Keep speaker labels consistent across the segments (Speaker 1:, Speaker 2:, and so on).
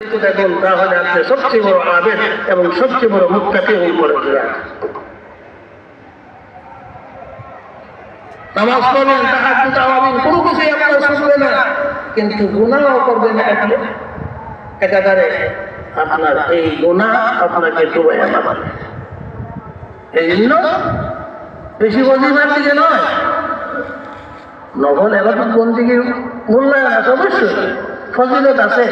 Speaker 1: দেখুন তাহলে আপনি সবচেয়ে বড় আবেদ এবং সবচেয়ে বড় মুক্তাকে হয়ে পড়ে যান নামাজ কোনো না। কিন্তু গুণাও এই এই বেশি বন্দিমার দিকে মূল্যায়ন আছে অবশ্যই। ফজিলত আছে।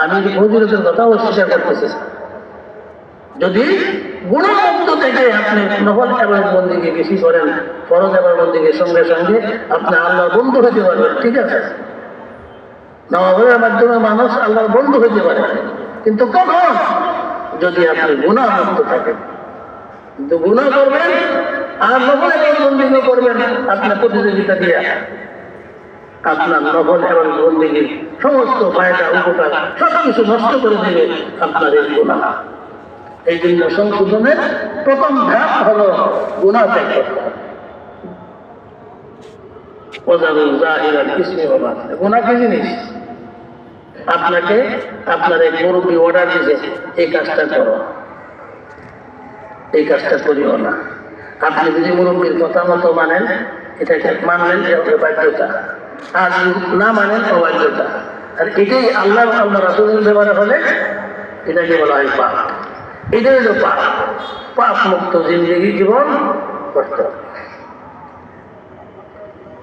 Speaker 1: আমি ফজিলতের কথা অস্বীকার করতেছি। যদি গুণমুক্ত থেকে আপনি নফল এবং বন্দিকে বেশি করেন, ফরজ এবং বন্দিকে সঙ্গে সঙ্গে আপনি আল্লাহর বন্ধু হতে পারবেন, ঠিক আছে? নবাবের মাধ্যমে মানুষ আল্লাহর বন্ধু হতে পারে। কিন্তু কখন? যদি আপনি গুণামুক্ত থাকেন। কিন্তু গুণা করবেন আর নফল এবং বন্দিকে করবেন, আপনার প্রতিযোগিতা দিয়ে। আপনার নফল এবং বন্দিগির সমস্ত ফায়দা, উপকার সব কিছু নষ্ট করে দেবে আপনার এই গুণা এই জন্য সংশোধনের প্রথম ধাপ হলো গুণা ত্যাগ করতে হবে। ওজারুল জাহিরাল ইসমি ওয়া বাতিল। গুনাহ কি জিনিস? আপনাকে, আপনার এক মুরব্বী অর্ডার দিয়েছে এই কাজটা করো। এই কাজটা করিও না। আপনি যদি মুরব্বীর কথা মতো মানেন, এটাকে মানলেন হবে বাধ্যতা। আর না মানেন অবাধ্যতা। আর এটাই আল্লাহ আল্লাহ রাসুলের ব্যাপারে হলে এটাকে বলা হয় পাপ। এটাই হলো পাপ। পাপ মুক্ত জিন্দগি জীবন করতে হবে।